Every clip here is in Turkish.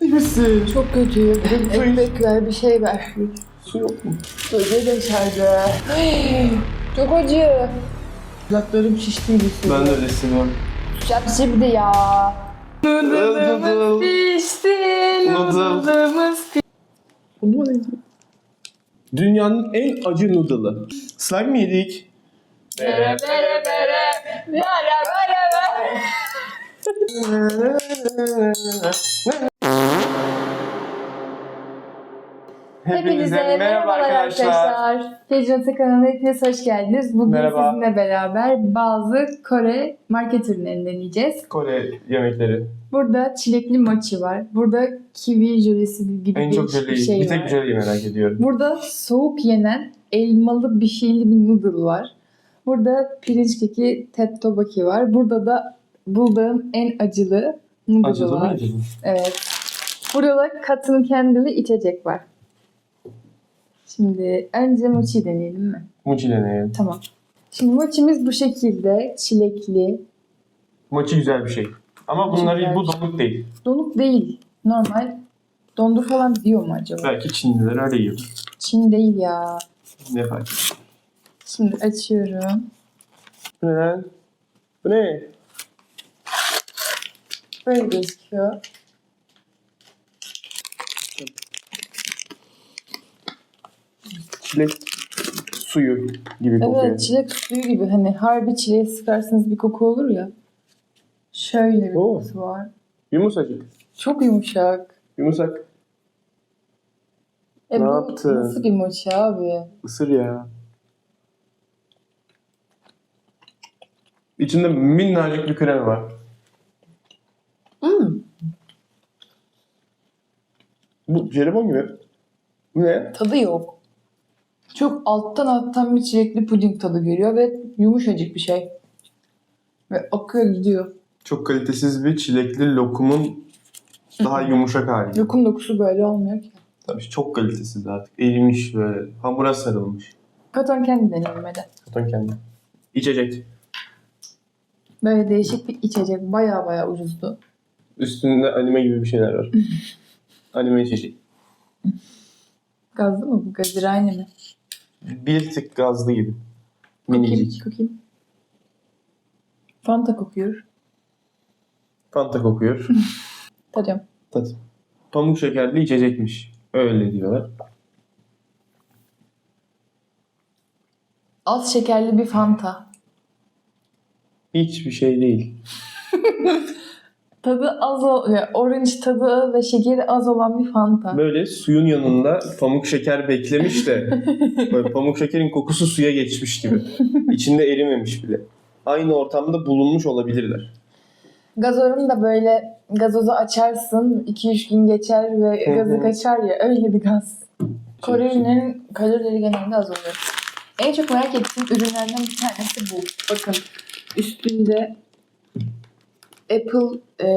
Misin? Çok kötü. Bir ekmek ver, bir şey ver. Su yok mu? Böceği de içeride. Çok acı. Kulaklarım şişti gibi Ben de öyle hissediyorum. Bir de ya. Noodle. Pişti. Noodle. Noodle'ımız pişti. Bu ne? Dünyanın en acı noodle'ı. Slime mi yedik? Bere bere bere. Bere bere bere. Hepinize merhaba arkadaşlar. Tecrübe kanalına hepiniz hoş geldiniz. Bugün Merhaba. sizinle beraber bazı Kore market ürünlerini deneyeceğiz. Kore yemekleri. Burada çilekli mochi var. Burada kiwi jölesi gibi En çok bir jöleyi. şey bir tek var. jöleyi merak ediyorum. Burada soğuk yenen elmalı bir şeyli bir noodle var. Burada pirinç keki tettobaki var. Burada da buldığım en acılı noodle Acılı var. mı acılı? Evet. Burada da katın kendili içecek var. Şimdi önce mochi deneyelim mi? Mochi deneyelim. Tamam. Şimdi mochimiz bu şekilde çilekli. Mochi güzel bir şey. Ama bunları Güzel. bu donuk değil. Donuk değil. Normal. Dondur falan diyor mu acaba? Belki Çinliler öyle yiyor. Çin değil ya. Ne fark eder? Şimdi açıyorum. Bu ne lan? Bu ne? Böyle gözüküyor. Çilek suyu gibi kokuyor. Evet çilek suyu gibi hani harbi çileği sıkarsanız bir koku olur ya. Şöyle bir Oo. kokusu var. Yumuşacık. Çok yumuşak. Yumuşak. E Ne bu yaptın? nasıl bir mochi abi? Isır ya. İçinde minnacık bir krem var. Hmm, Bu jelibon gibi. Bu ne? tadı yok. Çok alttan alttan bir çilekli puding tadı geliyor ve yumuşacık bir şey. Ve akıyor gidiyor. Çok kalitesiz bir çilekli lokumun daha yumuşak hali. Lokum dokusu böyle olmuyor ki. Tabii çok kalitesiz artık. Erimiş böyle. Hamura sarılmış. Katon kendi deneyelim hadi. Zaten kendi. İçecek. Böyle değişik bir içecek. Baya baya ucuzdu. Üstünde anime gibi bir şeyler var. anime içecek. Gazlı mı bu? Gazirayne mi? Bir tık gazlı gibi. Minicik. kokayım. Fanta kokuyor. Fanta kokuyor. Tadıyorum. Tat. Pamuk şekerli içecekmiş. Öyle diyorlar. Az şekerli bir Fanta. Hiçbir şey değil. Tadı az orange tadı ve şekeri az olan bir Fanta. Böyle suyun yanında pamuk şeker beklemiş de böyle pamuk şekerin kokusu suya geçmiş gibi. İçinde erimemiş bile. Aynı ortamda bulunmuş olabilirler. Gazozun da böyle gazozu açarsın 2-3 gün geçer ve gazı kaçar ya öyle bir gaz. Kore ürünlerinin kalorileri genelde az oluyor. En çok merak ettiğim ürünlerden bir tanesi bu. Bakın üstünde Apple e,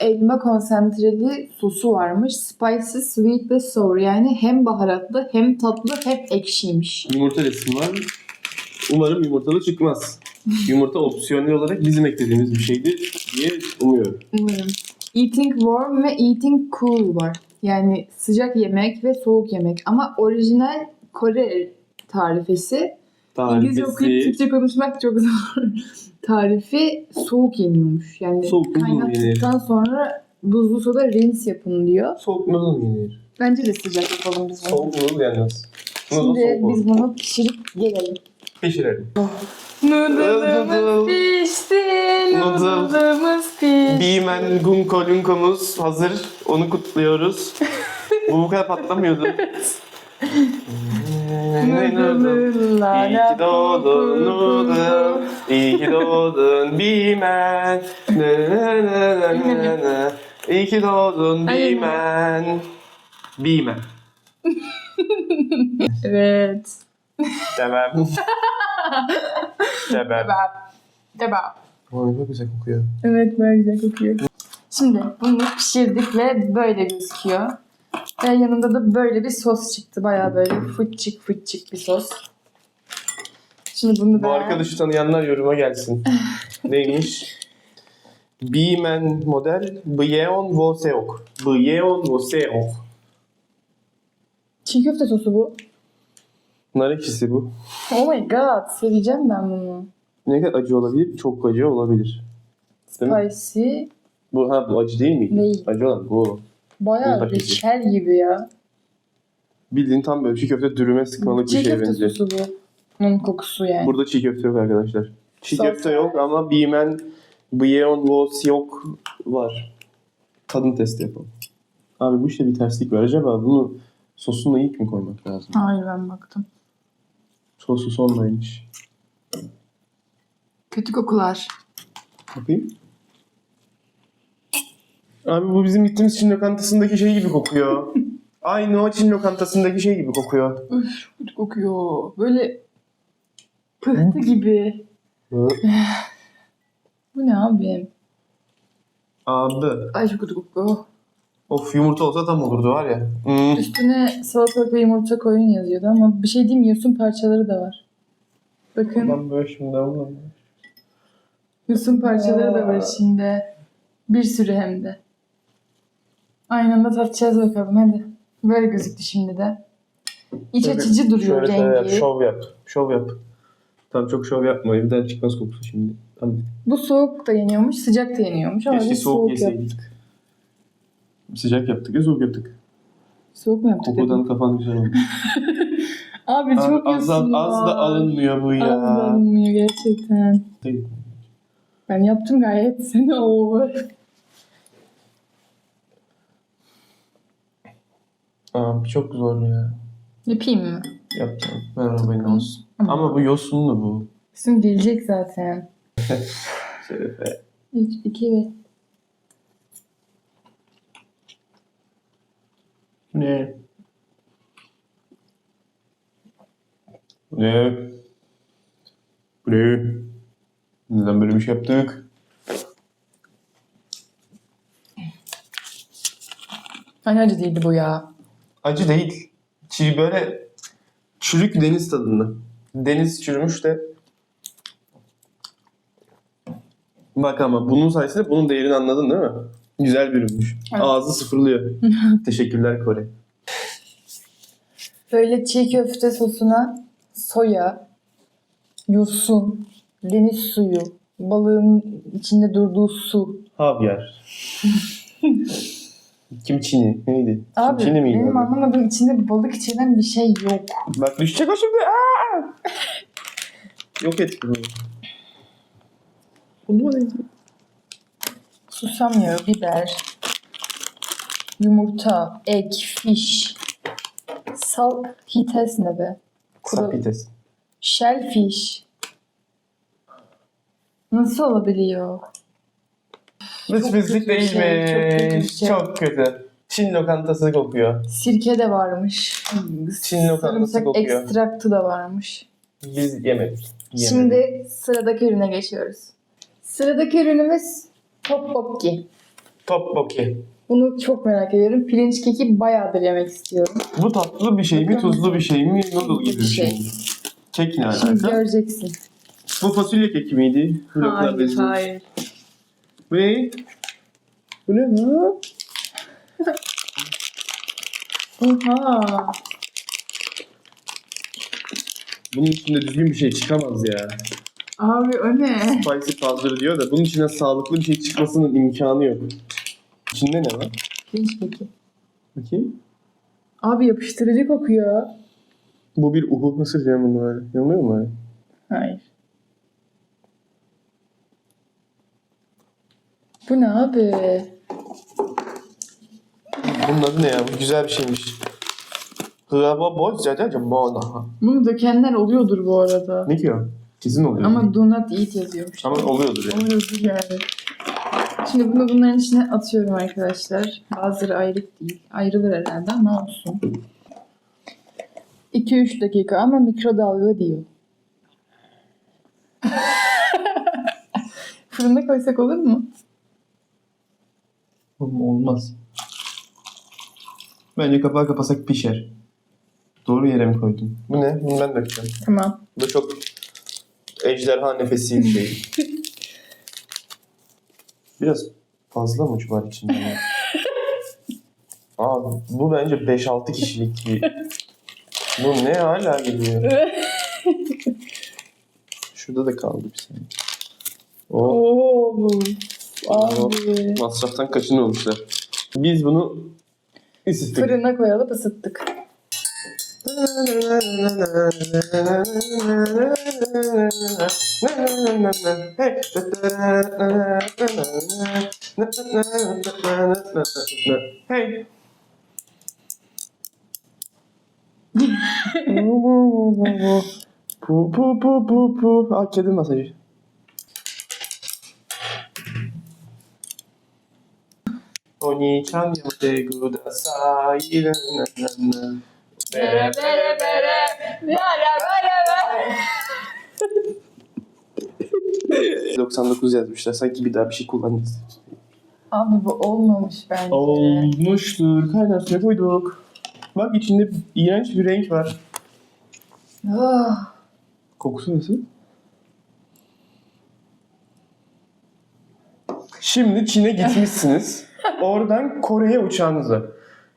elma konsantreli sosu varmış. Spicy, sweet ve sour. Yani hem baharatlı hem tatlı hem ekşiymiş. Yumurta resmi var. Umarım yumurtalı çıkmaz. Yumurta opsiyonel olarak bizim eklediğimiz bir şeydir diye umuyorum. Umarım. Eating warm ve eating cool var. Yani sıcak yemek ve soğuk yemek. Ama orijinal Kore tarifesi. İngilizce okuyup Tarifesi Türkçe konuşmak çok zor. Tarifi soğuk yeniyormuş. Yani Soğuk buzlu kaynattıktan sonra buzlu suda rinse yapın diyor. soğuk noodle yenir. Bence de sıcak yapalım biz bunu. Soğuk noodle yenmez. Noodle Şimdi soğuk biz bunu pişirip gelelim. Pişirelim. Noodle'ımız pişti. Noodle. Noodle'ımız pişti. Bimen Gunko Lunko'muz hazır. Onu kutluyoruz. Bu bu kadar patlamıyordu. İyi ki doğdun Noodle. İyi ki doğdun Bimen. Ne ne ne ne ne ne. İyi ki doğdun Hayır. Bimen. Bimen. Evet. Demem. Demem. Kebap. Kebap. Oy çok güzel kokuyor. Evet böyle güzel kokuyor. Şimdi bunu pişirdik ve böyle gözüküyor. Ve yanında da böyle bir sos çıktı. Baya böyle fıçık fıçık bir sos. Şimdi bunu Bu da... arkadaşı tanıyanlar yoruma gelsin. Neymiş? Bimen model Byeon Wo Seok. Byeon Wo Seok. Çiğ köfte sosu bu. Nar ekşisi bu. Oh my god. Seveceğim ben bunu. Ne kadar acı olabilir? Çok acı olabilir. Değil mi? Spicy. Bu ha bu acı değil miydi? Değil. Acı olan bu. Bayağı reçel gibi ya. Bildiğin tam böyle çiğ köfte dürüme sıkmalık bir Çiğ şeye köfte benziyor. sosu bu. Bunun kokusu yani. Burada çiğ köfte yok arkadaşlar. Çiğ Salsa. köfte yok ama Bimen Byeon Wo Seok var. Tadım testi yapalım. Abi bu işte bir terslik var. Acaba bunu sosuna ilk mi koymak lazım? Hayır ben baktım. Sosu sonraymış. Kötü kokular. Bakayım. Abi bu bizim gittiğimiz Çin lokantasındaki şey gibi kokuyor. Aynı o Çin lokantasındaki şey gibi kokuyor. Üf, kötü kokuyor. Böyle pıhtı gibi. Hı. Bu ne abi? Abi. Ay çok kötü kokuyor. Of yumurta olsa tam olurdu var ya. Hmm. Üstüne salatalık ve yumurta koyun yazıyordu ama bir şey diyeyim yosun parçaları da var. Bakın Ben böyle şimdi alalım. yosun parçaları da var içinde. Bir sürü hem de. Aynı anda tatacağız bakalım hadi. Böyle gözüktü şimdi de. İç Şöyle- açıcı duruyor Şöyle şöyle rengi. şov yap. Şov yap. Tamam çok şov yapma. Evden çıkmaz kokusu şimdi. Tamam. Bu soğuk da yeniyormuş, sıcak da yeniyormuş ama Keşke soğuk, soğuk, yeseydik. yaptık. Sıcak yaptık ya soğuk yaptık. Soğuk mu yaptık? Kokudan kafan güzel oldu. Abi çok az, da, yosun az da alınmıyor bu ya. Az da alınmıyor gerçekten. Ben yaptım gayet. Sen o. Abi çok zor ya. Yapayım mı? Yapacağım. Ben arabayı olsun. Ama- bu yosunlu bu. Üstüm gelecek zaten. Şerefe. 3, 2 ve... Ne? Ne? Ne? Neden böyle bir şey yaptık? Hani acı değildi bu ya. Acı değil. Çiğ böyle çürük deniz tadında. Deniz çürümüş de. Bak ama bunun sayesinde bunun değerini anladın değil mi? Güzel bir ürünmüş. Evet. Ağzı sıfırlıyor. Teşekkürler Kore. Böyle çiğ köfte sosuna soya, yosun, deniz suyu, balığın içinde durduğu su. Havyar. Kim Çin'i? Neydi? Abi Çin'i miydi? benim adı? anlamadığım içinde balık içeren bir şey yok. Bak düşecek o şimdi. Aa! Yok et bunu. Bunu Susam yağı, biber, yumurta, ek, fiş, sal, hites ne be? Kuru, Sapites. shellfish. Nasıl olabiliyor? Lütfizlik kötü bir şey, çok kötü bir değilmiş. şey. Çok kötü. Çin lokantası kokuyor. Sirke de varmış. Çin lokantası Sarımsak kokuyor. ekstraktı da varmış. Biz yemedik. Yemedik. Şimdi sıradaki ürüne geçiyoruz. Sıradaki ürünümüz tteokbokki. Tteokbokki. Bunu çok merak ediyorum. Pirinç keki bayağıdır yemek istiyorum. Bu tatlı bir şey mi, tuzlu bir şey mi, noodle gibi bir şey şey. mi? Kek ne Şimdi alaka? göreceksin. Bu fasulye keki miydi? Bloklar bezi. hayır. Bu ne? Bu ne lan? Oha. Bunun içinde düzgün bir şey çıkamaz ya. Abi o ne? Spicy powder diyor da bunun içine sağlıklı bir şey çıkmasının imkanı yok. İçinde ne var? Pirinç keki. Bakayım. Abi yapıştırıcı kokuyor. Bu bir uhu. Nasıl diyeceğim bunu böyle? Yanılıyor mu böyle? Hayır. Bu ne abi? Bunun adı ne ya? Bu güzel bir şeymiş. Hıaba boz zaten mona. Bunu dökenler oluyordur bu arada. Ne ki o? Kesin oluyor. Ama do not eat yazıyormuş. Ama oluyordur yani. Oluyordur yani. Şimdi bunu bunların içine atıyorum arkadaşlar. Bazıları ayrık değil. Ayrılır herhalde ama olsun. 2-3 dakika ama mikrodalga diyor. Fırına koysak olur mu? Oğlum olmaz. Bence kapağı kapasak pişer. Doğru yere mi koydum? Bu ne? Bunu ben dökeceğim. Tamam. Bu çok ejderha nefesi bir şey. Biraz fazla mı var içinde? ya? Abi bu bence 5-6 kişilik bir... Bu ne hala geliyor? Şurada da kaldı bir saniye. O Oo. Abi. masraftan kaçınmamışlar. Biz bunu ısıttık. Fırına koyalım ısıttık. Hey. pu pu pu pu pu. Aa kedi masajı. Oni chan yamate kudasai. Na, na, na, na. Bere bere bere. Bere bere bere. 99 yazmışlar. Sanki bir daha bir şey kullanacağız. Abi bu olmamış bence. Olmuştur. Kaynar suya koyduk. Bak içinde iğrenç bir renk var. Ah. Kokusu nasıl? Şimdi Çin'e gitmişsiniz. Oradan Kore'ye uçağınız var.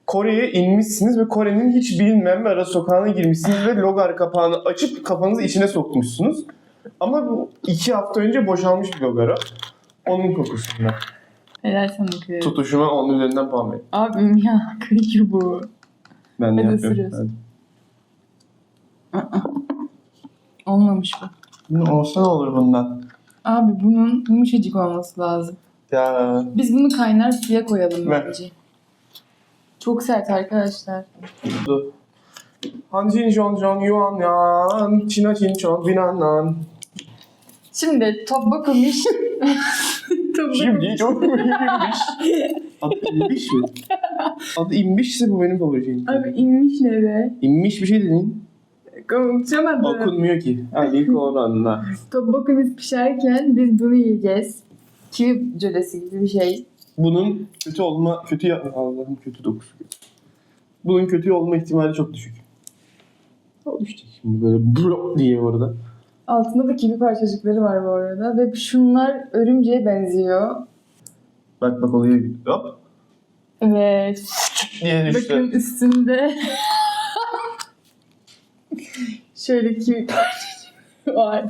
Kore'ye inmişsiniz ve Kore'nin hiç bilinmeyen bir ara sokağına girmişsiniz ve logar kapağını açıp kafanızı içine sokmuşsunuz. Ama bu iki hafta önce boşalmış bir logara. Onun kokusundan. Helal sana kız. Tutuşuma onun üzerinden puan verin. Abim ya kıyı bu. Ben de Hadi yapıyorum. Olmamış bu. Hadi. Olsa ne olur bundan? Abi bunun yumuşacık olması lazım. Ya Biz bunu kaynar suya koyalım Ver. bence. Çok sert arkadaşlar. Hanjin Jon Jon Yuan Yan Çina Çin Çon Binan Nan Şimdi tobakımış. Şimdi çok immiş. Adı immiş mi? Adı immişse bu benim favori şeyim. Abi inmiş ne be? İmmiş bir şey dedin. Konuşamadım. Okunmuyor ki. Ali Koran'la. Tobakımız pişerken biz bunu yiyeceğiz. Ki cölesi gibi bir şey. Bunun kötü olma, kötü yapma. Allah'ım kötü dokusu. Bunun kötü olma ihtimali çok düşük. O düşecek şimdi böyle bro diye orada. Altında da kivi parçacıkları var bu arada. Ve şunlar örümceğe benziyor. Bak bak oluyor. Hop Evet. diye düştü. Bakın üstünde şöyle kivi parçacığı var.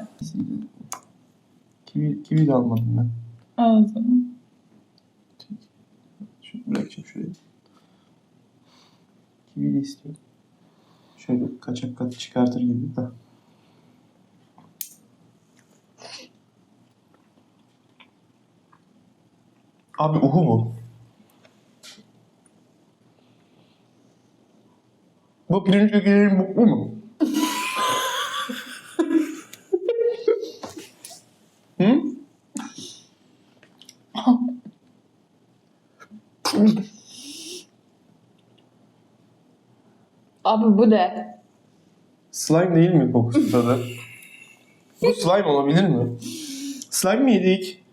Kivi, kivi de almadım ben. Ağzına. Şunu bırakacağım şuraya. Kivi de istiyorum. Şöyle kaçak kat çıkartır gibi. Heh. Abi uhu bu. Bu pirinç kökeğinin buklu mu? Hı? Abi bu de. Slime değil mi kokusu tadı? Bu slime olabilir mi? Slime mi yedik?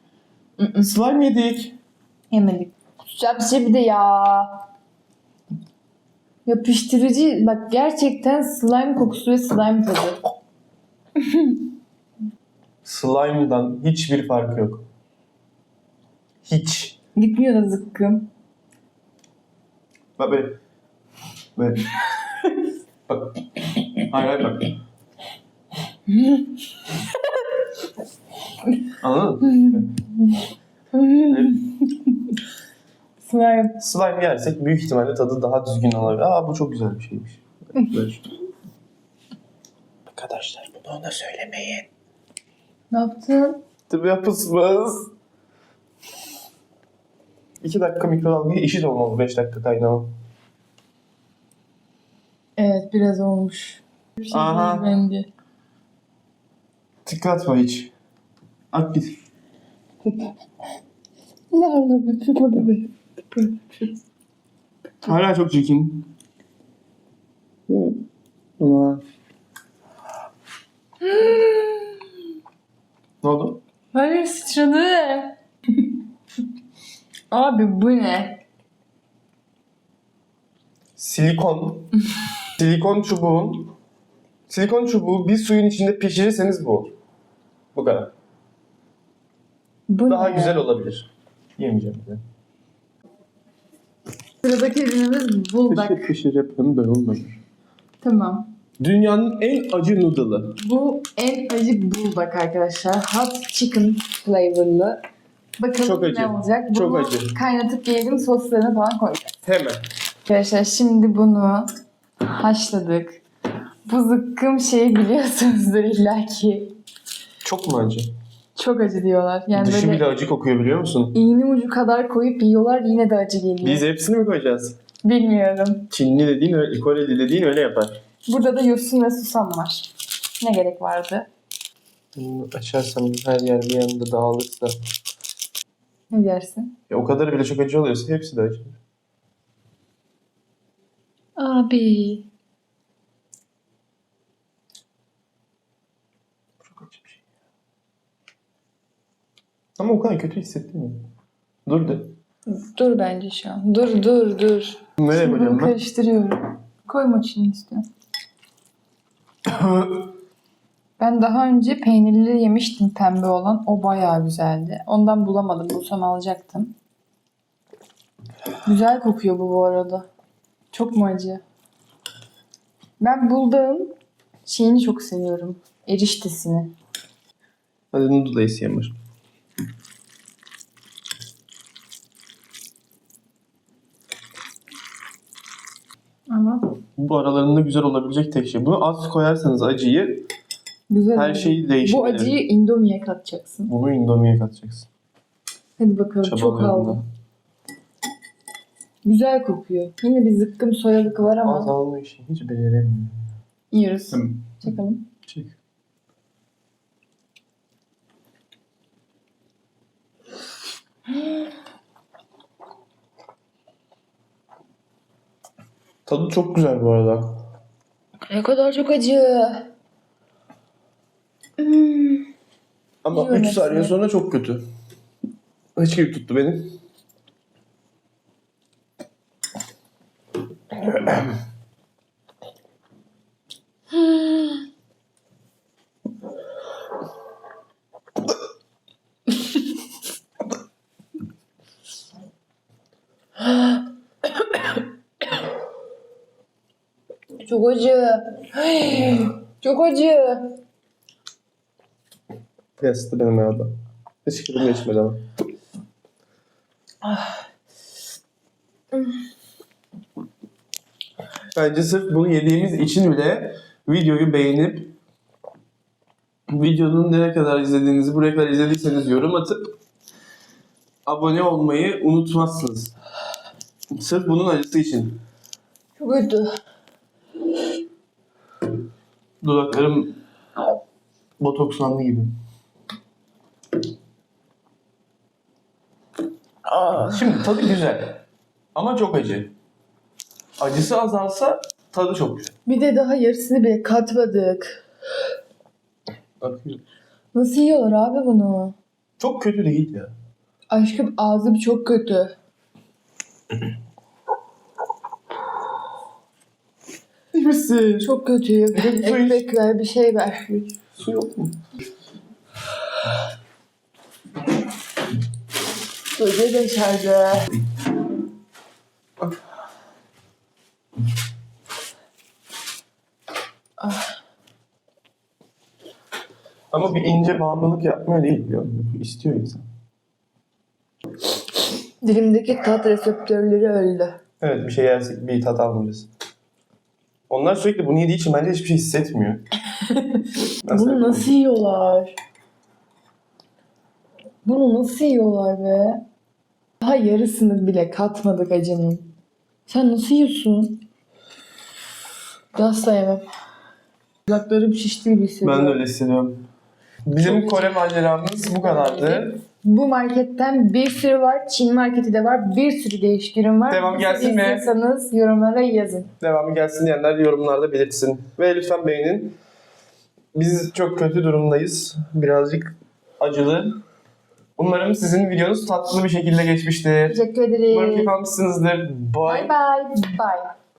slime yedik. Yemedik. Kusacak bir şey bir de ya. Yapıştırıcı bak gerçekten slime kokusu ve slime tadı. Slime'dan hiçbir farkı yok. Hiç. Gitmiyor da zıkkım. Bak böyle. Böyle. Bak. Hayır hayır bak. Anladın mı? Slime. Slime yersek büyük ihtimalle tadı daha düzgün olabilir. Aa bu çok güzel bir şeymiş. Böyle. Arkadaşlar bunu ona söylemeyin. Ne yaptın? Tabii yapısmaz. İki dakika mikrodalgaya eşit olmalı. Beş dakika kaynağı. Evet biraz olmuş. Bir şey Aha. bence. Dikkat var hiç. At git. Nerede bir pipo gibi. Hala çok çirkin. Evet. Ama... ne oldu? Hayır sıçradı. Abi bu ne? Silikon. silikon çubuğun silikon çubuğu bir suyun içinde pişirirseniz bu. Bu kadar. Bu Daha ne? güzel olabilir. Yemeyeceğim de. Sıradaki ürünümüz buldak. Pişir pişir yapalım da olmadı. Tamam. Dünyanın en acı noodle'ı. Bu en acı buldak arkadaşlar. Hot chicken flavorlı. Bakalım Çok acı. ne olacak. Çok Bunu acı. kaynatıp yiyelim soslarını falan koyacağız. Hemen. Arkadaşlar şimdi bunu haşladık. Bu zıkkım şeyi biliyorsunuzdur illaki. Çok mu acı? Çok acı diyorlar. Yani Dışı böyle bile acı kokuyor biliyor musun? iğne ucu kadar koyup yiyorlar yine de acı geliyor. Biz hepsini mi koyacağız? Bilmiyorum. Çinli dediğin öyle, Koreli dediğin öyle yapar. Burada da yosun ve susam var. Ne gerek vardı? Bunu açarsam her yer bir yanda dağılırsa. Ne dersin? Ya o kadar bile çok acı oluyorsa hepsi de acı. Abi. Çok acı bir şey. Ama o kadar kötü hissettirmiyor. Dur de. Dur bence şu an. Dur dur dur. Nereye Şimdi bunu koyacağım ben? karıştırıyorum. Koy mochini istiyorum. Ben daha önce peynirli yemiştim pembe olan. O bayağı güzeldi. Ondan bulamadım. Bulsam alacaktım. Güzel kokuyor bu bu arada. Çok mu acı? Ben buldığım şeyini çok seviyorum. Eriştesini. Hadi noodle yiyeyim var. Ama Bu aralarında güzel olabilecek tek şey. Bunu az koyarsanız acıyı güzel. her şeyi değişir. Bu acıyı Indomie'ye katacaksın. Bunu indomie'ye katacaksın. Hadi bakalım çok aldım. Güzel kokuyor. Yine bir zıkkım soyalık var ama Az alma işini hiç beceremiyorum. yiyoruz. Tamam. Çakalım. Çek. Tadı çok güzel bu arada. Ne kadar çok acı. Hmm. Ama Yiyorum 3 saniye sonra çok kötü. Hıçkırık tuttu benim. Çok acı. çok acı. Yastı benim ayağımda. Hıçkırığım geçmedi ama. Bence sırf bunu yediğimiz için bile videoyu beğenip videonun ne kadar izlediğinizi, buraya kadar izlediyseniz yorum atıp abone olmayı unutmazsınız. Sırf bunun acısı için. Çok kötü. Dudaklarım botokslandı gibi. Şimdi tadı güzel. Ama çok acı. Acısı azalsa tadı çok güzel. Bir de daha yarısını bile katmadık. Nasıl yiyorlar abi bunu? Çok kötü değil ya. Aşkım ağzım çok kötü. İyi misin? Çok kötü. Bir Su iç. ekmek ver bir şey ver. Su yok mu? Öyle de şarjı. Ama bir ince bağımlılık yapmıyor değil. İstiyor insan. Dilimdeki tat reseptörleri öldü. Evet bir şey yersek bir tat almayacağız. Onlar sürekli bunu yediği için bence hiçbir şey hissetmiyor. Bunu nasıl yiyorlar? Bunu nasıl yiyorlar be? Daha yarısını bile katmadık acının. Sen nasıl yiyorsun? Asla yemem. Kulaklarım şişti gibi hissediyorum. Ben de öyle hissediyorum. Bizim Kore maceramız bu kadardı. Bu marketten bir sürü var. Çin marketi de var. Bir sürü değişik ürün var. Devam gelsin mi? istiyorsanız yorumlara yazın. Devamı gelsin diyenler yorumlarda belirtsin. Ve lütfen beğenin. Biz çok kötü durumdayız. Birazcık acılı. Umarım sizin videonuz tatlı bir şekilde geçmiştir. Teşekkür ederim. Umarım keyif almışsınızdır. Bye. Bye bye. Bye.